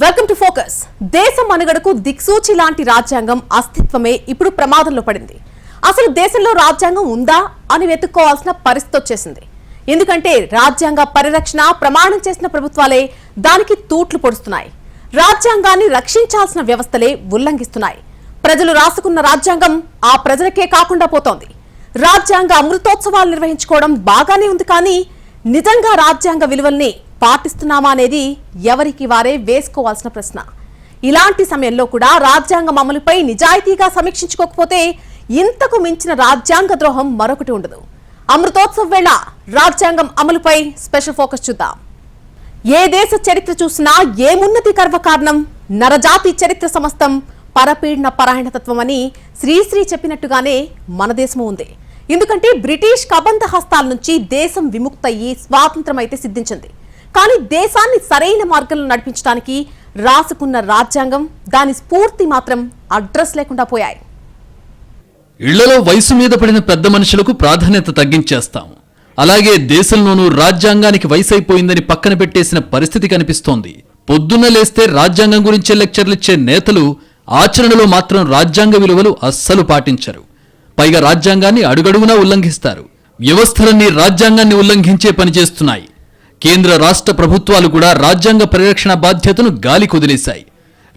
Welcome to focus దేశం మనుగడకు దిక్సూచి లాంటి రాజ్యాంగం అస్తిత్వమే ఇప్పుడు ప్రమాదంలో పడింది. అసలు దేశంలో రాజ్యాంగం ఉందా అని వెతుక్కోవాల్సిన పరిస్థితి వచ్చేసింది. ఎందుకంటే రాజ్యాంగ పరిరక్షణ ప్రమాణం చేసిన ప్రభుత్వాలే దానికి తూట్లు పొడుస్తున్నాయి. రాజ్యాంగాన్ని రక్షించాల్సిన వ్యవస్థలే ఉల్లంఘిస్తున్నాయి. ప్రజలు రాసుకున్న రాజ్యాంగం ఆ ప్రజలకే కాకుండా పోతోంది. రాజ్యాంగ అమృతోత్సవాలు నిర్వహించుకోవడం బాగానే ఉంది కానీ నిజంగా రాజ్యాంగ విలువల్ని పాటిస్తున్నామా అనేది ఎవరికి వారే వేసుకోవాల్సిన ప్రశ్న. ఇలాంటి సమయంలో కూడా రాజ్యాంగం అమలుపై నిజాయితీగా సమీక్షించుకోకపోతే ఇంతకు మించిన రాజ్యాంగ ద్రోహం మరొకటి ఉండదు. అమృతోత్సవ వేళ రాజ్యాంగం అమలుపై స్పెషల్ ఫోకస్ చూద్దాం. ఏ దేశ చరిత్ర చూసినా ఏమున్నతి గర్వకారణం? నరజాతి చరిత్ర సమస్తం పరపీడన పరాయణతత్వం అని శ్రీశ్రీ చెప్పినట్టుగానే మన దేశము ఉంది. ఎందుకంటే బ్రిటిష్ కబంధ హస్తాల నుంచి దేశం విముక్తయ్యి స్వాతంత్రం అయితే సిద్ధించింది. కానీ దేశాన్ని సరైన మార్గంలో నడిపించడానికి రాసుకున్న రాజ్యాంగం దాని స్ఫూర్తి మాత్రం అడ్రస్ లేకుండా పోయాయి. ఇళ్ళలో వయసు మీద పడిన పెద్ద మనుషులకు ప్రాధాన్యత తగ్గించేస్తాం. అలాగే దేశంలోనూ రాజ్యాంగానికి వయసు అయిపోయిందని పక్కన పెట్టేసిన పరిస్థితి కనిపిస్తోంది. పొద్దున్న లేస్తే రాజ్యాంగం గురించే లెక్చర్లిచ్చే నేతలు ఆచరణలో మాత్రం రాజ్యాంగ విలువలు అస్సలు పాటించరు. పైగా రాజ్యాంగాన్ని అడుగడుగునా ఉల్లంఘిస్తారు. వ్యవస్థలన్నీ రాజ్యాంగాన్ని ఉల్లంఘించే పనిచేస్తున్నాయి కేంద్ర రాష్ట్ర ప్రభుత్వాలు కూడా రాజ్యాంగ పరిరక్షణ బాధ్యతను గాలి కుదిలేశాయి.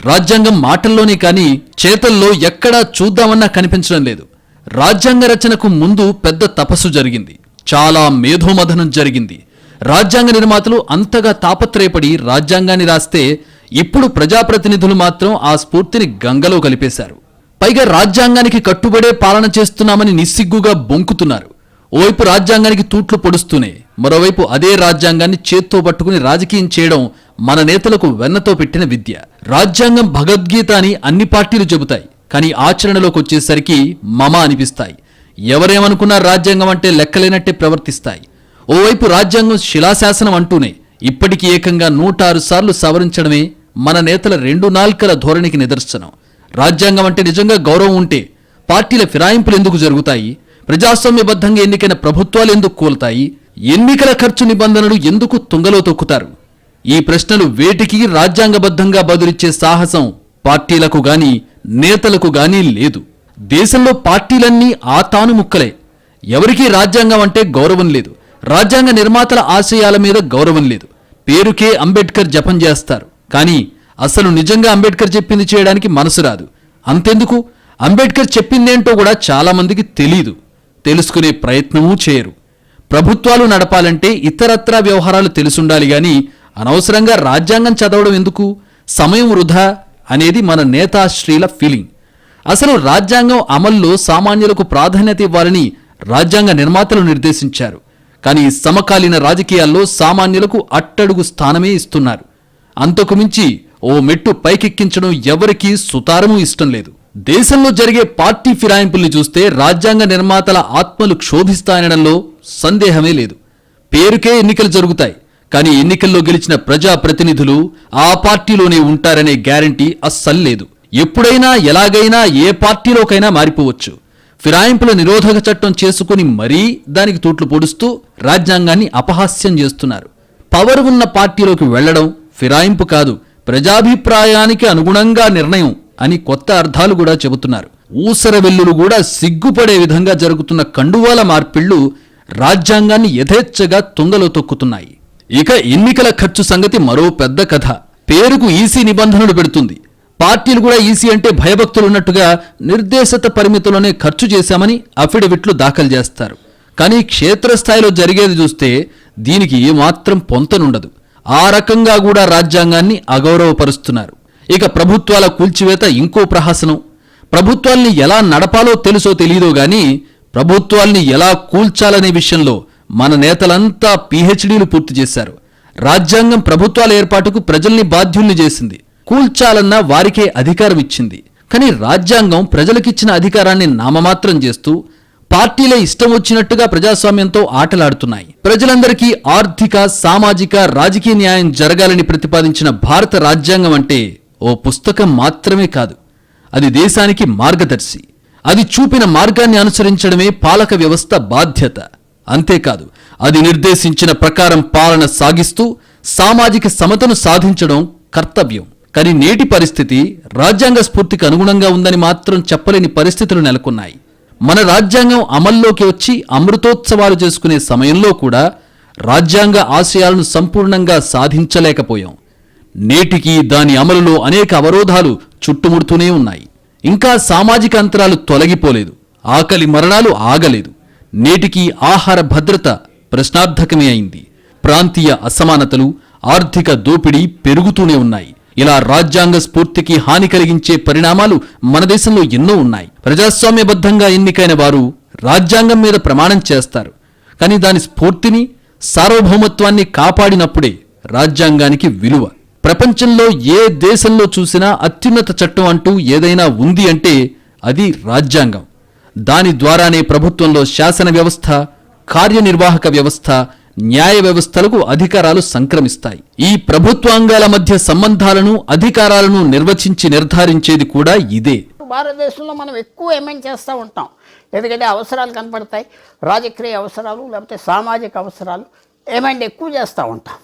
రాజ్యాంగం మాటల్లోనే కానీ చేతల్లో ఎక్కడా చూద్దామన్నా కనిపించడం లేదు. రాజ్యాంగ రచనకు ముందు పెద్ద తపస్సు జరిగింది. చాలా మేధోమథనం జరిగింది. రాజ్యాంగ నిర్మాతలు అంతగా తాపత్రయపడి రాజ్యాంగాన్ని రాస్తే ఇప్పుడు ప్రజాప్రతినిధులు మాత్రం ఆ స్ఫూర్తిని గంగలో కలిపేశారు. పైగా రాజ్యాంగానికి కట్టుబడే పాలన చేస్తున్నామని నిస్సిగ్గుగా బొంకుతున్నారు. ఓవైపు రాజ్యాంగానికి తూట్లు పొడుస్తూనే మరోవైపు అదే రాజ్యాంగాన్ని చేత్తో పట్టుకుని రాజకీయం చేయడం మన నేతలకు వెన్నతో పెట్టిన విద్య. రాజ్యాంగం భగవద్గీత అని అన్ని పార్టీలు చెబుతాయి కానీ ఆచరణలోకి వచ్చేసరికి మమ అనిపిస్తాయి. ఎవరేమనుకున్నా రాజ్యాంగం అంటే లెక్కలేనట్టే ప్రవర్తిస్తాయి. ఓవైపు రాజ్యాంగం శిలాశాసనం అంటూనే ఇప్పటికీ ఏకంగా నూట ఆరు సార్లు సవరించడమే మన నేతల రెండు నాల్కల ధోరణికి నిదర్శనం. రాజ్యాంగం అంటే నిజంగా గౌరవం ఉంటే పార్టీల ఫిరాయింపులు ఎందుకు జరుగుతాయి? ప్రజాస్వామ్యబద్ధంగా ఎన్నికైన ప్రభుత్వాలు ఎందుకు కూలతాయి? ఎన్నికల ఖర్చు నిబంధనలు ఎందుకు తుంగలో తొక్కుతారు? ఈ ప్రశ్నలు వేటికి రాజ్యాంగబద్ధంగా బదులిచ్చే సాహసం పార్టీలకు గాని నేతలకు గాని లేదు. దేశంలో పార్టీలన్నీ ఆ తాను ముక్కలే. ఎవరికీ రాజ్యాంగం అంటే గౌరవం లేదు. రాజ్యాంగ నిర్మాతల ఆశయాల మీద గౌరవం లేదు. పేరుకే అంబేద్కర్ జపం చేస్తారు. కానీ అసలు నిజంగా అంబేద్కర్ చెప్పింది చేయడానికి మనసు రాదు. అంతెందుకు? అంబేద్కర్ చెప్పిందేంటో కూడా చాలా మందికి తెలీదు. తెలుసుకునే ప్రయత్నమూ చేయరు. ప్రభుత్వాలు నడపాలంటే ఇతరత్రా వ్యవహారాలు తెలుసుండాలి గాని అనవసరంగా రాజ్యాంగం చదవడం ఎందుకు? సమయం వృధా అనేది మన నేతాశ్రీల ఫీలింగ్. అసలు రాజ్యాంగం అమల్లో సామాన్యులకు ప్రాధాన్యత ఇవ్వాలని రాజ్యాంగ నిర్మాతలు నిర్దేశించారు. కానీ సమకాలీన రాజకీయాల్లో సామాన్యులకు అట్టడుగు స్థానమే ఇస్తున్నారు. అంతకు మించి ఓ మెట్టు పైకెక్కించడం ఎవరికీ సుతారము ఇష్టం లేదు. దేశంలో జరిగే పార్టీ ఫిరాయింపుల్ని చూస్తే రాజ్యాంగ నిర్మాతల ఆత్మలు క్షోభిస్తాయనడంలో సందేహమే లేదు. పేరుకే ఎన్నికలు జరుగుతాయి. కానీ ఎన్నికల్లో గెలిచిన ప్రజా ప్రతినిధులు ఆ పార్టీలోనే ఉంటారనే గ్యారంటీ అస్సలు లేదు. ఎప్పుడైనా ఎలాగైనా ఏ పార్టీలోకైనా మారిపోవచ్చు. ఫిరాయింపుల నిరోధక చట్టం చేసుకుని మరీ దానికి తూట్లు పొడుస్తూ రాజ్యాంగాన్ని అపహాస్యం చేస్తున్నారు. పవర్ ఉన్న పార్టీలోకి వెళ్ళడం ఫిరాయింపు కాదు. ప్రజాభిప్రాయానికి అనుగుణంగా నిర్ణయం అని కొత్త అర్థాలు కూడా చెబుతున్నారు. ఊసర వెల్లులు కూడా సిగ్గుపడే విధంగా జరుగుతున్న కండువాల మార్పిళ్ళు రాజ్యాంగాన్ని యథేచ్ఛగా తుంగలో తొక్కుతున్నాయి. ఇక ఎన్నికల ఖర్చు సంగతి మరో పెద్ద కథ. పేరుకు ఈసీ నిబంధనలు పెడుతుంది. పార్టీలు కూడా ఈసీ అంటే భయభక్తులు ఉన్నట్టుగా నిర్దేశిత పరిమితుల్లోనే ఖర్చు చేశామని అఫిడవిట్లు దాఖలు చేస్తారు. కానీ క్షేత్రస్థాయిలో జరిగేది చూస్తే దీనికి ఏమాత్రం పొంతనుండదు. ఆ రకంగా కూడా రాజ్యాంగాన్ని అగౌరవపరుస్తున్నారు. ఇక ప్రభుత్వాల కూల్చివేత ఇంకో ప్రహసనం. ప్రభుత్వాల్ని ఎలా నడపాలో తెలుసో తెలియదో గాని ప్రభుత్వాల్ని ఎలా కూల్చాలనే విషయంలో మన నేతలంతా పీహెచ్డీలు పూర్తి చేశారు. రాజ్యాంగం ప్రభుత్వాల ఏర్పాటుకు ప్రజల్ని బాధ్యుల్ని చేసింది. కూల్చాలన్న వారికే అధికారం ఇచ్చింది. కానీ రాజ్యాంగం ప్రజలకిచ్చిన అధికారాన్ని నామమాత్రం చేస్తూ పార్టీలే ఇష్టం వచ్చినట్టుగా ప్రజాస్వామ్యంతో ఆటలాడుతున్నాయి. ప్రజలందరికీ ఆర్థిక సామాజిక రాజకీయ న్యాయం జరగాలని ప్రతిపాదించిన భారత రాజ్యాంగం అంటే ఓ పుస్తకం మాత్రమే కాదు అది దేశానికి మార్గదర్శి. అది చూపిన మార్గాన్ని అనుసరించడమే పాలక వ్యవస్థ బాధ్యత. అంతేకాదు అది నిర్దేశించిన ప్రకారం పాలన సాగిస్తూ సామాజిక సమతను సాధించడం కర్తవ్యం. కానీ నేటి పరిస్థితి రాజ్యాంగ స్ఫూర్తికి అనుగుణంగా ఉందని మాత్రం చెప్పలేని పరిస్థితులు నెలకొన్నాయి. మన రాజ్యాంగం అమల్లోకి వచ్చి అమృతోత్సవాలు చేసుకునే సమయంలో కూడా రాజ్యాంగ ఆశయాలను సంపూర్ణంగా సాధించలేకపోయాం. నేటికి దాని అమలులో అనేక అవరోధాలు చుట్టుముడుతూనే ఉన్నాయి. ఇంకా సామాజిక అంతరాలు తొలగిపోలేదు. ఆకలి మరణాలు ఆగలేదు. నేటికి ఆహార భద్రత ప్రశ్నార్థకమే అయింది. ప్రాంతీయ అసమానతలు ఆర్థిక దోపిడీ పెరుగుతూనే ఉన్నాయి. ఇలా రాజ్యాంగ స్ఫూర్తికి హాని కలిగించే పరిణామాలు మన దేశంలో ఎన్నో ఉన్నాయి. ప్రజాస్వామ్యబద్ధంగా ఎన్నికైన వారు రాజ్యాంగం మీద ప్రమాణం చేస్తారు. కానీ దాని స్ఫూర్తిని సార్వభౌమత్వాన్ని కాపాడినప్పుడే రాజ్యాంగానికి విలువ. ప్రపంచంలో ఏ దేశంలో చూసినా అత్యున్నత చట్టం అంటూ ఏదైనా ఉంది అంటే అది రాజ్యాంగం. దాని ద్వారానే ప్రభుత్వంలో శాసన వ్యవస్థ కార్యనిర్వాహక వ్యవస్థ న్యాయ వ్యవస్థలకు అధికారాలు సంక్రమిస్తాయి. ఈ ప్రభుత్వాంగాల మధ్య సంబంధాలను అధికారాలను నిర్వచించి నిర్ధారించేది కూడా ఇదే. భారతదేశంలో మనం ఎక్కువ ఎమెండ్ చేస్తూ ఉంటాం? ఎందుకంటే అవసరాలు కనపడతాయి. రాజకీయ అవసరాలు లేకపోతే సామాజిక అవసరాలు ఎమెండ్ ఎక్కువ చేస్తూ ఉంటాం.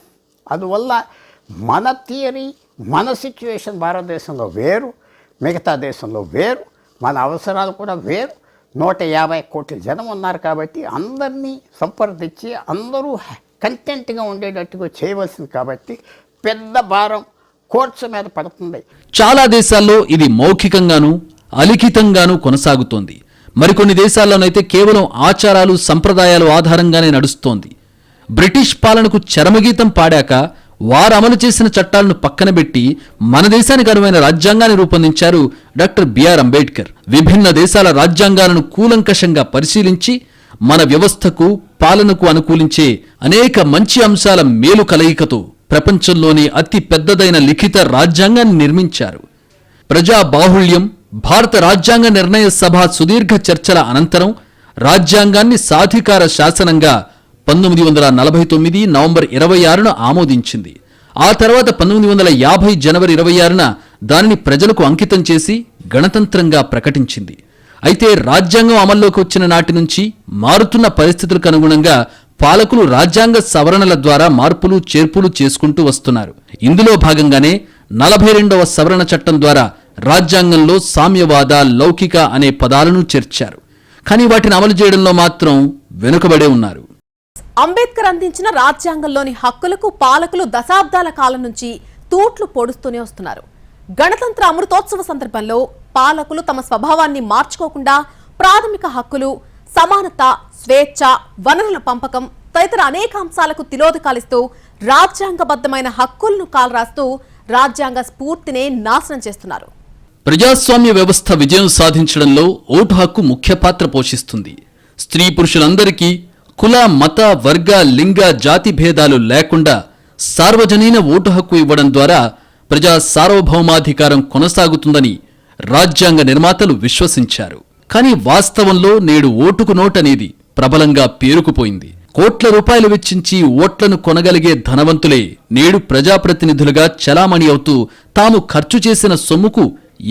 అందువల్ల మన థియరీ మన సిచ్యువేషన్ భారతదేశంలో వేరు మిగతా దేశంలో వేరు మన అవసరాలు కూడా వేరు. నూట యాభై కోట్ల జనం ఉన్నారు కాబట్టి అందరినీ సంప్రదించి అందరూ కంటెంట్గా ఉండేటట్టుగా చేయవలసింది కాబట్టి పెద్ద భారం కోర్ట్స్ మీద పడుతుంది. చాలా దేశాల్లో ఇది మౌఖికంగాను అలిఖితంగాను కొనసాగుతోంది. మరికొన్ని దేశాల్లోనైతే కేవలం ఆచారాలు సంప్రదాయాలు ఆధారంగానే నడుస్తోంది. బ్రిటిష్ పాలనకు చరమగీతం పాడాక వారు అమలు చేసిన చట్టాలను పక్కన పెట్టి మన దేశానికి అనువైన రాజ్యాంగాన్ని రూపొందించారు డాక్టర్ బిఆర్ అంబేద్కర్. విభిన్న దేశాల రాజ్యాంగాలను కూలంకషంగా పరిశీలించి మన వ్యవస్థకు పాలనకు అనుకూలించే అనేక మంచి అంశాల మేలు కలయికతో ప్రపంచంలోనే అతి పెద్దదైన లిఖిత రాజ్యాంగాన్ని నిర్మించారు. ప్రజా బాహుళ్యం భారత రాజ్యాంగ నిర్ణయ సభ సుదీర్ఘ చర్చల అనంతరం రాజ్యాంగాన్ని సాధికార శాసనంగా పంతొమ్మిది వందల నలభై తొమ్మిది నవంబర్ ఇరవై ఆరున ఆమోదించింది. ఆ తర్వాత పంతొమ్మిది వందల యాభై జనవరి ఇరవై ఆరున దానిని ప్రజలకు అంకితం చేసి గణతంత్రంగా ప్రకటించింది. అయితే రాజ్యాంగం అమల్లోకి వచ్చిన నాటి నుంచి మారుతున్న పరిస్థితులకు అనుగుణంగా పాలకులు రాజ్యాంగ సవరణల ద్వారా మార్పులు చేర్పులు చేసుకుంటూ వస్తున్నారు. ఇందులో భాగంగానే నలభై రెండవ సవరణ చట్టం ద్వారా రాజ్యాంగంలో సామ్యవాద లౌకిక అనే పదాలను చేర్చారు. కానీ వాటిని అమలు చేయడంలో మాత్రం వెనుకబడే ఉన్నారు. అంబేద్కర్ అందించిన రాజ్యాంగంలోని హక్కులకు పాలకులు దశాబ్దాల కాలం నుంచి తూట్లు పొడుస్తూనే వస్తున్నారు. గణతంత్ర అమృతోత్సవ సందర్భంలో పాలకులు తమ స్వభావాన్ని మార్చుకోకుండా ప్రాథమిక హక్కులు సమానత స్వేచ్ఛ వనరుల పంపకం తదితర అనేక అంశాలకు తిలోదకాలిస్తూ రాజ్యాంగబద్ధమైన హక్కులను కాలరాస్తూ రాజ్యాంగ స్ఫూర్తినే నాశనం చేస్తున్నారు. ప్రజాస్వామ్య వ్యవస్థ విజయం సాధించడంలో ఓటు హక్కు ముఖ్య పాత్ర పోషిస్తుంది. స్త్రీ పురుషులందరికీ కుల మత వర్గ లింగ జాతి భేదాలు లేకుండా సార్వజనీన ఓటు హక్కు ఇవ్వడం ద్వారా ప్రజా సార్వభౌమాధికారం కొనసాగుతుందని రాజ్యాంగ నిర్మాతలు విశ్వసించారు. కానీ వాస్తవంలో నేడు ఓటుకు నోటనేది ప్రబలంగా పేరుకుపోయింది. కోట్ల రూపాయలు వెచ్చించి ఓట్లను కొనగలిగే ధనవంతులే నేడు ప్రజాప్రతినిధులుగా చలామణి అవుతూ తాము ఖర్చు చేసిన సొమ్ముకు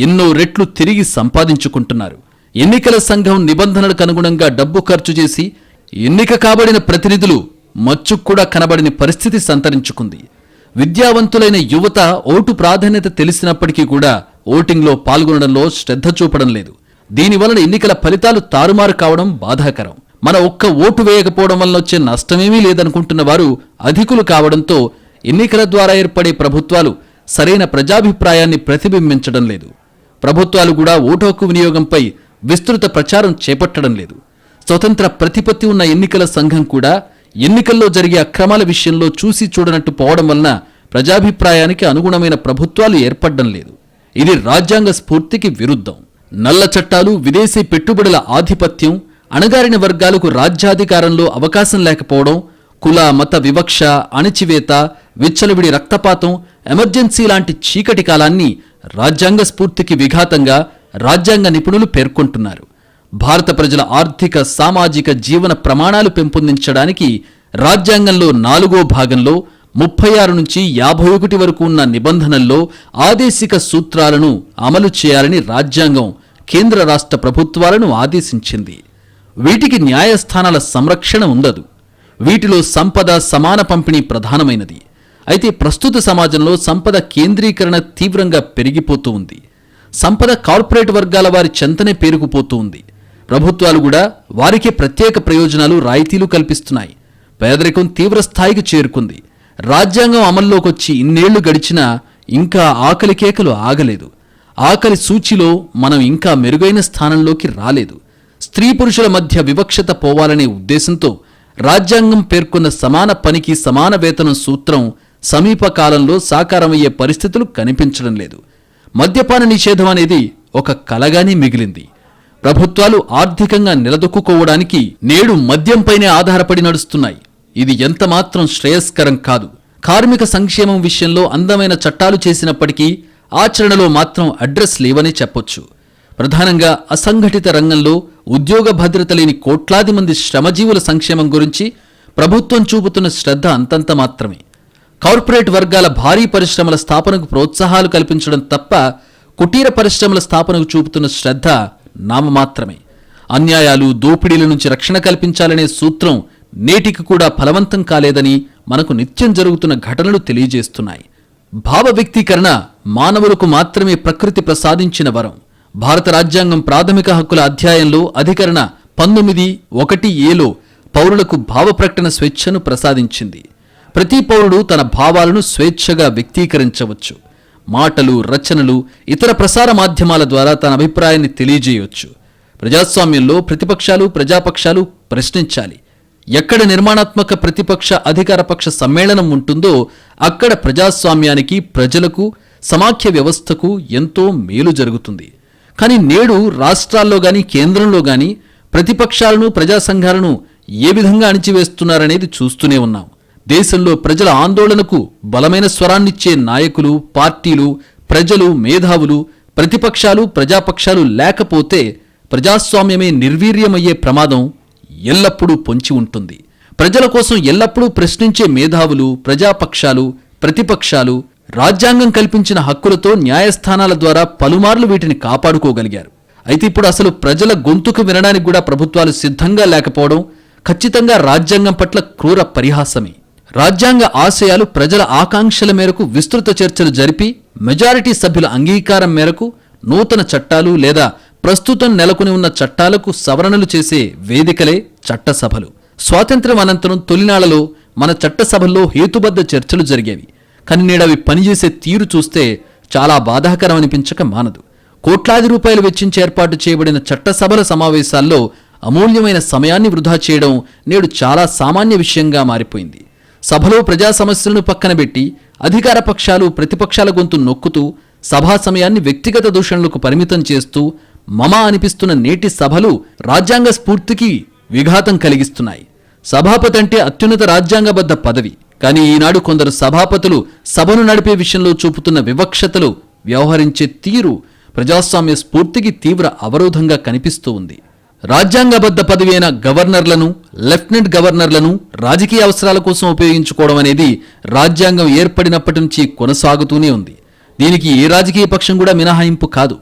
ఎన్నో రెట్లు తిరిగి సంపాదించుకుంటున్నారు. ఎన్నికల సంఘం నిబంధనలకు అనుగుణంగా డబ్బు ఖర్చు చేసి ఎన్నిక కాబడిన ప్రతినిధులు మచ్చుక్కూడా కనబడిన పరిస్థితి సంతరించుకుంది. విద్యావంతులైన యువత ఓటు ప్రాధాన్యత తెలిసినప్పటికీ కూడా ఓటింగ్లో పాల్గొనడంలో శ్రద్ధ చూపడం లేదు. దీనివలన ఎన్నికల ఫలితాలు తారుమారు కావడం బాధాకరం. మన ఒక్క ఓటు వేయకపోవడం వల్ల వచ్చే నష్టమేమీ లేదనుకుంటున్న వారు అధికులు కావడంతో ఎన్నికల ద్వారా ఏర్పడే ప్రభుత్వాలు సరైన ప్రజాభిప్రాయాన్ని ప్రతిబింబించడం లేదు. ప్రభుత్వాలు కూడా ఓటు హక్కు వినియోగంపై విస్తృత ప్రచారం చేపట్టడం లేదు. స్వతంత్ర ప్రతిపత్తి ఉన్న ఎన్నికల సంఘం కూడా ఎన్నికల్లో జరిగే అక్రమాల విషయంలో చూసి చూడనట్టు పోవడం వలన ప్రజాభిప్రాయానికి అనుగుణమైన ప్రభుత్వాలు ఏర్పడడం లేదు. ఇది రాజ్యాంగ స్ఫూర్తికి విరుద్ధం. నల్ల చట్టాలు విదేశీ పెట్టుబడుల ఆధిపత్యం అణగారిన వర్గాలకు రాజ్యాధికారంలో అవకాశం లేకపోవడం కుల మత వివక్ష అణచివేత విచ్చలవిడి రక్తపాతం ఎమర్జెన్సీ లాంటి చీకటి కాలాన్ని రాజ్యాంగ స్ఫూర్తికి విఘాతంగా రాజ్యాంగ నిపుణులు పేర్కొంటున్నారు. భారత ప్రజల ఆర్థిక సామాజిక జీవన ప్రమాణాలు పెంపొందించడానికి రాజ్యాంగంలో నాలుగో భాగంలో ముప్పై ఆరు నుంచి యాభై ఒకటి వరకు ఉన్న నిబంధనల్లో ఆదేశిక సూత్రాలను అమలు చేయాలని రాజ్యాంగం కేంద్ర రాష్ట్ర ప్రభుత్వాలను ఆదేశించింది. వీటికి న్యాయస్థానాల సంరక్షణ ఉండదు. వీటిలో సంపద సమాన పంపిణీ ప్రధానమైనది. అయితే ప్రస్తుత సమాజంలో సంపద కేంద్రీకరణ తీవ్రంగా పెరిగిపోతూ ఉంది. సంపద కార్పొరేట్ వర్గాల వారి చెంతనే పేరుకుపోతూ ఉంది. ప్రభుత్వాలు కూడా వారికే ప్రత్యేక ప్రయోజనాలు రాయితీలు కల్పిస్తున్నాయి. పేదరికం తీవ్ర స్థాయికి చేరుకుంది. రాజ్యాంగం అమల్లోకొచ్చి ఇన్నేళ్ళు గడిచినా ఇంకా ఆకలి కేకలు ఆగలేదు. ఆకలి సూచిలో మనం ఇంకా మెరుగైన స్థానంలోకి రాలేదు. స్త్రీ పురుషుల మధ్య వివక్షత పోవాలనే ఉద్దేశంతో రాజ్యాంగం పేర్కొన్న సమాన పనికి సమాన వేతనం సూత్రం సమీపకాలంలో సాకారమయ్యే పరిస్థితులు కనిపించడం లేదు. మద్యపాన నిషేధం అనేది ఒక కలగానే మిగిలింది. ప్రభుత్వాలు ఆర్థికంగా నిలదొక్కుకోవడానికి నేడు మద్యంపైనే ఆధారపడి నడుస్తున్నాయి. ఇది ఎంతమాత్రం శ్రేయస్కరం కాదు. కార్మిక సంక్షేమం విషయంలో అందమైన చట్టాలు చేసినప్పటికీ ఆచరణలో మాత్రం అడ్రస్ లేవని చెప్పొచ్చు. ప్రధానంగా అసంఘటిత రంగంలో ఉద్యోగ భద్రత లేని కోట్లాది మంది శ్రమజీవుల సంక్షేమం గురించి ప్రభుత్వం చూపుతున్న శ్రద్ధ అంతంత మాత్రమే. కార్పొరేట్ వర్గాల భారీ పరిశ్రమల స్థాపనకు ప్రోత్సాహాలు కల్పించడం తప్ప కుటీర పరిశ్రమల స్థాపనకు చూపుతున్న శ్రద్ధ నామమాత్రమే. అన్యాయాలు దోపిడీల నుంచి రక్షణ కల్పించాలనే సూత్రం నేటికి కూడా ఫలవంతం కాలేదని మనకు నిత్యం జరుగుతున్న ఘటనలు తెలియజేస్తున్నాయి. భావ వ్యక్తీకరణ మానవులకు మాత్రమే ప్రకృతి ప్రసాదించిన వరం. భారత రాజ్యాంగం ప్రాథమిక హక్కుల అధ్యాయంలో అధికరణ పంతొమ్మిది ఒకటి ఏలో పౌరులకు భావ ప్రకటన స్వేచ్ఛను ప్రసాదించింది. ప్రతి పౌరుడు తన భావాలను స్వేచ్ఛగా వ్యక్తీకరించవచ్చు. మాటలు రచనలు ఇతర ప్రసార మాధ్యమాల ద్వారా తన అభిప్రాయాన్ని తెలియజేయవచ్చు ప్రజాస్వామ్యంలో ప్రతిపక్షాలు ప్రజాపక్షాలు ప్రశ్నించాలి. ఎక్కడ నిర్మాణాత్మక ప్రతిపక్ష అధికారపక్ష సమ్మేళనం ఉంటుందో అక్కడ ప్రజాస్వామ్యానికి ప్రజలకు సమాఖ్య వ్యవస్థకు ఎంతో మేలు జరుగుతుంది. కానీ నేడు రాష్ట్రాల్లో గాని కేంద్రంలో గాని ప్రతిపక్షాలను ప్రజా సంఘాలను ఏ విధంగా అణిచివేస్తున్నారనేది చూస్తూనే ఉన్నాం. దేశంలో ప్రజల ఆందోళనకు బలమైన స్వరాన్నిచ్చే నాయకులు పార్టీలు ప్రజలు మేధావులు ప్రతిపక్షాలు ప్రజాపక్షాలు లేకపోతే ప్రజాస్వామ్యమే నిర్వీర్యమయ్యే ప్రమాదం ఎల్లప్పుడూ పొంచి ఉంటుంది. ప్రజల కోసం ఎల్లప్పుడూ ప్రశ్నించే మేధావులు ప్రజాపక్షాలు ప్రతిపక్షాలు రాజ్యాంగం కల్పించిన హక్కులతో న్యాయస్థానాల ద్వారా పలుమార్లు వీటిని కాపాడుకోగలిగారు. అయితే ఇప్పుడు అసలు ప్రజల గొంతుకు వినడానికి కూడా ప్రభుత్వాలు సిద్ధంగా లేకపోవడం ఖచ్చితంగా రాజ్యాంగం పట్ల క్రూర పరిహాసమే. రాజ్యాంగ ఆశయాలు ప్రజల ఆకాంక్షల మేరకు విస్తృత చర్చలు జరిపి మెజారిటీ సభ్యుల అంగీకారం మేరకు నూతన చట్టాలు లేదా ప్రస్తుతం నెలకొని ఉన్న చట్టాలకు సవరణలు చేసే వేదికలే చట్టసభలు. స్వాతంత్ర్యం అనంతరం తొలినాళ్ళలో మన చట్టసభల్లో హేతుబద్ధ చర్చలు జరిగేవి. కానీ నేడు అవి పనిచేసే తీరు చూస్తే చాలా బాధాకరం అనిపించక మానదు. కోట్లాది రూపాయలు వెచ్చించి ఏర్పాటు చేయబడిన చట్టసభల సమావేశాల్లో అమూల్యమైన సమయాన్ని వృధా చేయడం నేడు చాలా సామాన్య విషయంగా మారిపోయింది. సభలో ప్రజా సమస్యలను పక్కన పెట్టి అధికార పక్షాలు ప్రతిపక్షాల గొంతు నొక్కుతూ సభా సమయాన్ని వ్యక్తిగత దూషణలకు పరిమితం చేస్తూ మమ అనిపిస్తున్న నేటి సభలు రాజ్యాంగ స్ఫూర్తికి విఘాతం కలిగిస్తున్నాయి. సభాపతి అంటే అత్యున్నత రాజ్యాంగబద్ధ పదవి. కానీ ఈనాడు కొందరు సభాపతులు సభను నడిపే విషయంలో చూపుతున్న వివక్షతలు వ్యవహరించే తీరు ప్రజాస్వామ్య స్ఫూర్తికి తీవ్ర అవరోధంగా కనిపిస్తూ ఉంది. రాజ్యాంగబద్ధ పదవి అయిన గవర్నర్లను లెఫ్టినెంట్ గవర్నర్లను రాజకీయ అవసరాల కోసం ఉపయోగించుకోవడం అనేది రాజ్యాంగం ఏర్పడినప్పటి నుంచి కొనసాగుతూనే ఉంది. దీనికి ఏ రాజకీయ పక్షం కూడా మినహాయింపు కాదు.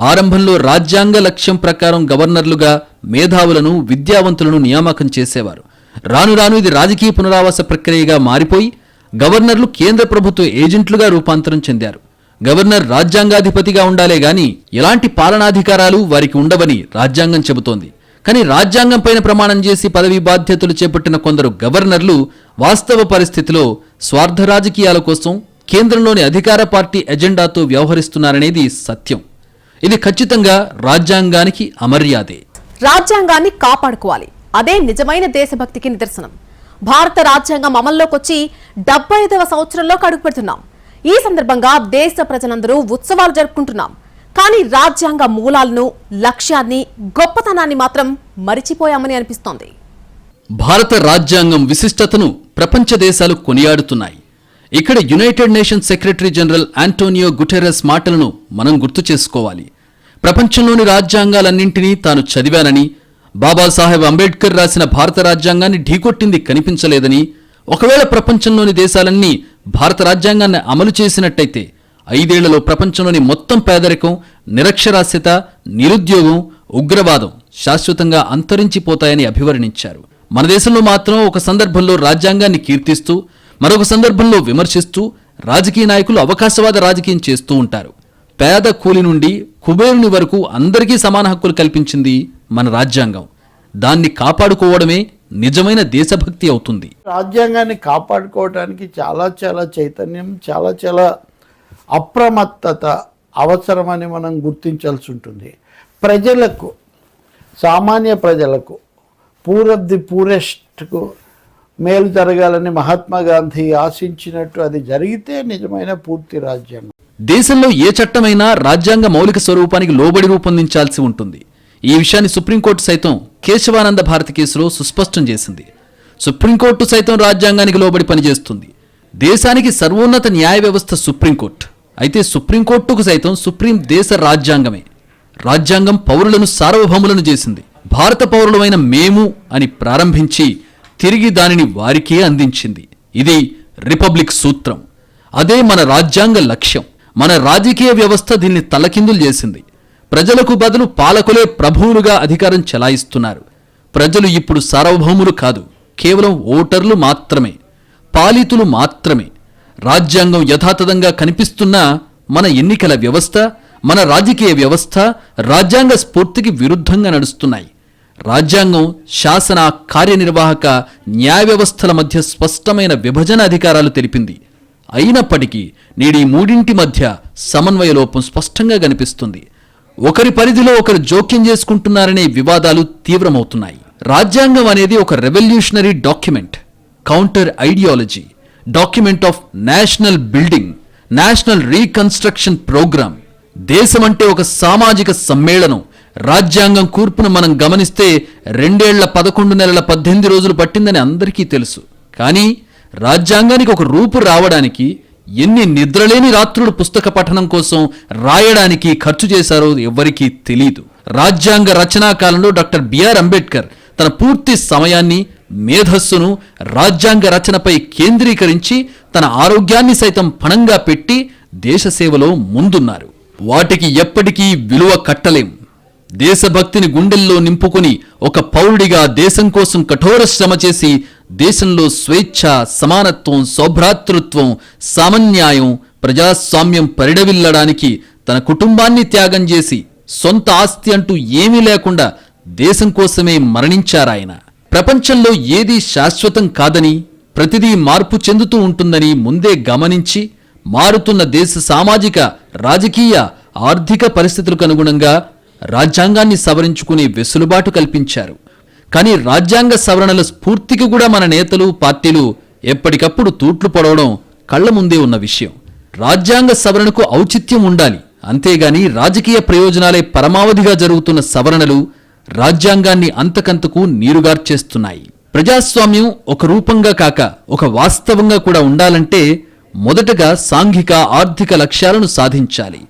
ఆరంభంలో రాజ్యాంగ లక్ష్యం ప్రకారం గవర్నర్లుగా మేధావులను విద్యావంతులను నియామకం చేసేవారు. రాను రాను ఇది రాజకీయ పునరావాస ప్రక్రియగా మారిపోయి గవర్నర్లు కేంద్ర ప్రభుత్వ ఏజెంట్లుగా రూపాంతరం చెందారు. గవర్నర్ రాజ్యాంగాధిపతిగా ఉండాలే గాని ఎలాంటి పాలనాధికారాలు వారికి ఉండవని రాజ్యాంగం చెబుతోంది. కానీ రాజ్యాంగం పైన ప్రమాణం చేసి పదవి బాధ్యతలు చేపట్టిన కొందరు గవర్నర్లు వాస్తవ పరిస్థితిలో స్వార్థ రాజకీయాల కోసం కేంద్రంలోని అధికార పార్టీ ఎజెండాతో వ్యవహరిస్తున్నారనేది సత్యం. ఇది ఖచ్చితంగా రాజ్యాంగానికి అమర్యాదే. రాజ్యాంగాన్ని కాపాడుకోవాలి. అదే నిజమైన దేశభక్తికి నిదర్శనం. భారత రాజ్యాంగం అమల్లోకి వచ్చి డెబ్బై ఐదవ సంవత్సరంలో అడుగుపెడుతున్నాం ఈ సందర్భంగా దేశ ప్రజలందరూ ఉత్సవాలు జరుపుకుంటున్నాం. కానీ రాజ్యాంగ మూలాలను లక్ష్యాన్ని గొప్పతనాన్ని మాత్రం మరిచిపోయామని అనిపిస్తోంది. భారత రాజ్యాంగం విశిష్టతను ప్రపంచ దేశాలు కొనియాడుతున్నాయి. ఇక్కడ united nations secretary general Antonio Guterres మాటలను మనం గుర్తు చేసుకోవాలి. ప్రపంచంలోని రాజ్యాంగాలన్నింటినీ తాను చదివానని బాబాసాహెబ్ అంబేద్కర్ రాసిన భారత రాజ్యాంగాన్ని ఢీకొట్టింది కనిపించలేదని ఒకవేళ ప్రపంచంలోని దేశాలన్నీ భారత రాజ్యాంగాన్ని అమలు చేసినట్టయితే ఐదేళ్ళలో ప్రపంచంలోని మొత్తం పేదరికం నిరక్షరాస్యత నిరుద్యోగం ఉగ్రవాదం శాశ్వతంగా అంతరించిపోతాయని అభివర్ణించారు. మన దేశంలో మాత్రం ఒక సందర్భంలో రాజ్యాంగాన్ని కీర్తిస్తూ మరొక సందర్భంలో విమర్శిస్తూ రాజకీయ నాయకులు అవకాశవాద రాజకీయం చేస్తూ ఉంటారు. పేద కూలి నుండి కుబేరుని వరకు అందరికీ సమాన హక్కులు కల్పించింది మన రాజ్యాంగం. దాన్ని కాపాడుకోవడమే నిజమైన దేశభక్తి అవుతుంది. రాజ్యాంగాన్ని కాపాడుకోవడానికి చాలా చాలా చైతన్యం చాలా చాలా అప్రమత్తత అవసరమని మనం గుర్తించాల్సి ఉంటుంది. ప్రజలకు సామాన్య ప్రజలకు పూర్ ఆఫ్ ది పూరెస్ట్కు మేలు జరగాలని మహాత్మా గాంధీ ఆశించినట్టు అది జరిగితే నిజమైన పూర్తి రాజ్యాంగం. దేశంలో ఏ చట్టమైనా రాజ్యాంగ మౌలిక స్వరూపానికి లోబడి రూపొందించాల్సి ఉంటుంది. ఈ విషయాన్ని సుప్రీంకోర్టు సైతం కేశవానంద భారతి కేసులో సుస్పష్టం చేసింది. సుప్రీంకోర్టు సైతం రాజ్యాంగానికి లోబడి పనిచేస్తుంది. దేశానికి సర్వోన్నత న్యాయ వ్యవస్థ సుప్రీంకోర్టు. అయితే సుప్రీంకోర్టుకు సైతం సుప్రీం దేశ రాజ్యాంగమే. రాజ్యాంగం పౌరులను సార్వభౌములను చేసింది. భారత పౌరులమైన మేము అని ప్రారంభించి తిరిగి దానిని వారికే అందించింది. ఇది రిపబ్లిక్ సూత్రం. అదే మన రాజ్యాంగ లక్ష్యం. మన రాజకీయ వ్యవస్థ దీన్ని తలకిందులు చేసింది. ప్రజలకు బదులు పాలకులే ప్రభువులుగా అధికారం చెలాయిస్తున్నారు. ప్రజలు ఇప్పుడు సార్వభౌములు కాదు కేవలం ఓటర్లు మాత్రమే పాలితులు మాత్రమే. రాజ్యాంగం యథాతథంగా కనిపిస్తున్నా మన ఎన్నికల వ్యవస్థ మన రాజకీయ వ్యవస్థ రాజ్యాంగ స్ఫూర్తికి విరుద్ధంగా నడుస్తున్నాయి. రాజ్యాంగం శాసన కార్యనిర్వాహక న్యాయ వ్యవస్థల మధ్య స్పష్టమైన విభజన అధికారాలు తెలిపింది. అయినప్పటికీ నేడి మూడింటి మధ్య సమన్వయ లోపం స్పష్టంగా కనిపిస్తుంది. ఒకరి పరిధిలో ఒకరు జోక్యం చేసుకుంటున్నారనే వివాదాలు తీవ్రమవుతున్నాయి. రాజ్యాంగం అనేది ఒక revolutionary document counter ideology document of national building national reconstruction programme దేశం అంటే ఒక సామాజిక సమ్మేళనం. రాజ్యాంగం కూర్పును మనం గమనిస్తే రెండేళ్ళ పదకొండు నెలల పద్దెనిమిది రోజులు పట్టిందని అందరికీ తెలుసు. కానీ రాజ్యాంగానికి ఒక రూపు రావడానికి ఎన్ని నిద్రలేని రాత్రులు పుస్తక పఠనం కోసం రాయడానికి ఖర్చు చేశారో ఎవ్వరికీ తెలియదు రాజ్యాంగ రచనా కాలంలో డాక్టర్ బిఆర్ అంబేద్కర్ తన పూర్తి సమయాన్ని మేధస్సును రాజ్యాంగ రచనపై కేంద్రీకరించి తన ఆరోగ్యాన్ని సైతం పణంగా పెట్టి దేశ సేవలో ముందున్నారు. వాటికి ఎప్పటికీ విలువ కట్టలేం. దేశభక్తిని గుండెల్లో నింపుకుని ఒక పౌరుడిగా దేశం కోసం కఠోర శ్రమ చేసి దేశంలో స్వేచ్ఛ సమానత్వం సౌభ్రాతృత్వం సామన్యాయం ప్రజాస్వామ్యం పరిడవిల్లడానికి తన కుటుంబాన్ని త్యాగం చేసి సొంత ఆస్తి అంటూ ఏమీ లేకుండా దేశం కోసమే మరణించారాయన. ప్రపంచంలో ఏదీ శాశ్వతం కాదని ప్రతిదీ మార్పు చెందుతూ ఉంటుందని ముందే గమనించి మారుతున్న దేశ సామాజిక రాజకీయ ఆర్థిక పరిస్థితులకు అనుగుణంగా రాజ్యాంగాన్ని సవరించుకునే వెసులుబాటు కల్పించారు. కానీ రాజ్యాంగ సవరణల స్ఫూర్తికి కూడా మన నేతలు పార్టీలు ఎప్పటికప్పుడు తూట్లు పడవడం కళ్ళ ముందే ఉన్న విషయం. రాజ్యాంగ సవరణకు ఔచిత్యం ఉండాలి. అంతేగాని రాజకీయ ప్రయోజనాలే పరమావధిగా జరుగుతున్న సవరణలు రాజ్యాంగాన్ని అంతకంతకు నీరుగార్చేస్తున్నాయి. ప్రజాస్వామ్యం ఒక రూపంగా కాక ఒక వాస్తవంగా కూడా ఉండాలంటే మొదటగా సాంఘిక ఆర్థిక లక్ష్యాలను సాధించాలి.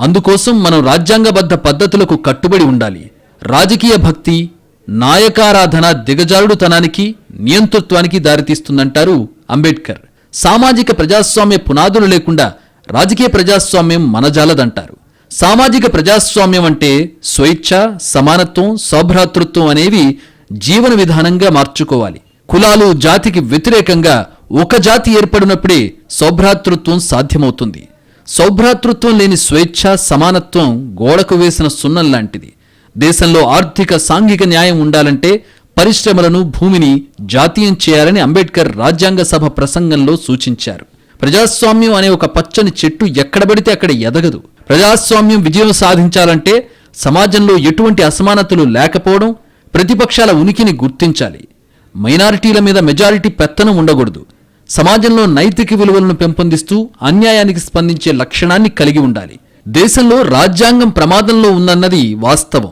అందుకోసం మనం రాజ్యాంగబద్ధ పద్ధతులకు కట్టుబడి ఉండాలి. రాజకీయ భక్తి నాయకారాధన దిగజారుడుతనానికి నియంతృత్వానికి దారితీస్తుందంటారు అంబేద్కర్ సామాజిక ప్రజాస్వామ్య పునాదులు లేకుండా రాజకీయ ప్రజాస్వామ్యం మనజాలదంటారు. సామాజిక ప్రజాస్వామ్యం అంటే స్వేచ్ఛ సమానత్వం సౌభ్రాతృత్వం అనేవి జీవన విధానంగా మార్చుకోవాలి. కులాలు జాతికి వ్యతిరేకంగా ఒక జాతి ఏర్పడినప్పుడే సౌభ్రాతృత్వం సాధ్యమవుతుంది. సౌభ్రాతృత్వం లేని స్వేచ్ఛ సమానత్వం గోడకు వేసిన సున్నం లాంటిది. దేశంలో ఆర్థిక సాంఘిక న్యాయం ఉండాలంటే పరిశ్రమలను భూమిని జాతీయం చేయాలని అంబేద్కర్ రాజ్యాంగ సభ ప్రసంగంలో సూచించారు. ప్రజాస్వామ్యం అనే ఒక పచ్చని చెట్టు ఎక్కడ పడితే అక్కడ ఎదగదు. ప్రజాస్వామ్యం విజయం సాధించాలంటే సమాజంలో ఎటువంటి అసమానతలు లేకపోవడం ప్రతిపక్షాల ఉనికిని గుర్తించాలి. మైనారిటీల మీద మెజారిటీ పెత్తనం ఉండకూడదు. సమాజంలో నైతిక విలువలను పెంపొందిస్తూ అన్యాయానికి స్పందించే లక్షణాన్ని కలిగి ఉండాలి. దేశంలో రాజ్యాంగం ప్రమాదంలో ఉందన్నది వాస్తవం.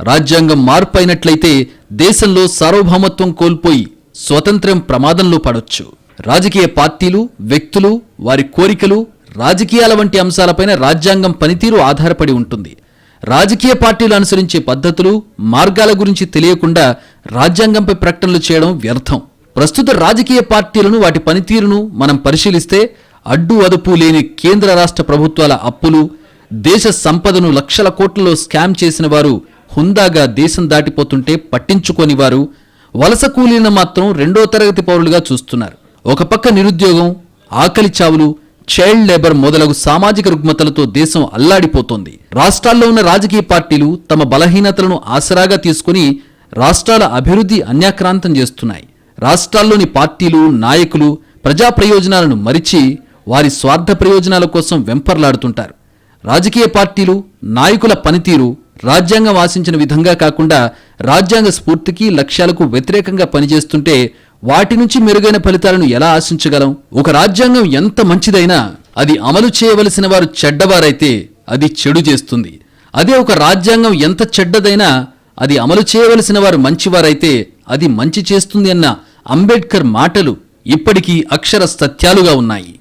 రాజ్యాంగం మార్పైనట్లయితే దేశంలో సార్వభౌమత్వం కోల్పోయి స్వతంత్రం ప్రమాదంలో పడొచ్చు. రాజకీయ పార్టీలు వ్యక్తులు వారి కోరికలు రాజకీయాల వంటి అంశాలపైన రాజ్యాంగం పనితీరు ఆధారపడి ఉంటుంది. రాజకీయ పార్టీలు అనుసరించే పద్ధతులు మార్గాల గురించి తెలియకుండా రాజ్యాంగంపై ప్రకటనలు చేయడం వ్యర్థం. ప్రస్తుత రాజకీయ పార్టీలను వాటి పనితీరును మనం పరిశీలిస్తే అడ్డు అదుపు లేని కేంద్ర రాష్ట్ర ప్రభుత్వాల అప్పులు దేశ సంపదను లక్షల కోట్లలో స్కామ్ చేసిన వారు హుందాగా దేశం దాటిపోతుంటే పట్టించుకోని వారు వలస కూలీలను మాత్రం రెండో తరగతి పౌరులుగా చూస్తున్నారు. ఒక పక్క నిరుద్యోగం ఆకలి చావులు చైల్డ్ లేబర్ మొదలగు సామాజిక రుగ్మతలతో దేశం అల్లాడిపోతోంది. రాష్ట్రాల్లో ఉన్న రాజకీయ పార్టీలు తమ బలహీనతలను ఆసరాగా తీసుకుని రాష్ట్రాల అభివృద్ధి అన్యాక్రాంతం చేస్తున్నాయి. రాష్ట్రాల్లోని పార్టీలు నాయకులు ప్రజా ప్రయోజనాలను మరిచి వారి స్వార్థ ప్రయోజనాల కోసం వెంపర్లాడుతుంటారు. రాజకీయ పార్టీలు నాయకుల పనితీరు రాజ్యాంగం ఆశించిన విధంగా కాకుండా రాజ్యాంగ స్ఫూర్తికి లక్ష్యాలకు వ్యతిరేకంగా పనిచేస్తుంటే వాటి నుంచి మెరుగైన ఫలితాలను ఎలా ఆశించగలం? ఒక రాజ్యాంగం ఎంత మంచిదైనా అది అమలు చేయవలసిన వారు చెడ్డవారైతే అది చెడు చేస్తుంది. అదే ఒక రాజ్యాంగం ఎంత చెడ్డదైనా అది అమలు చేయవలసిన వారు మంచివారైతే అది మంచి చేస్తుంది అన్న అంబేద్కర్ మాటలు ఇప్పటికీ అక్షర సత్యాలుగా ఉన్నాయి.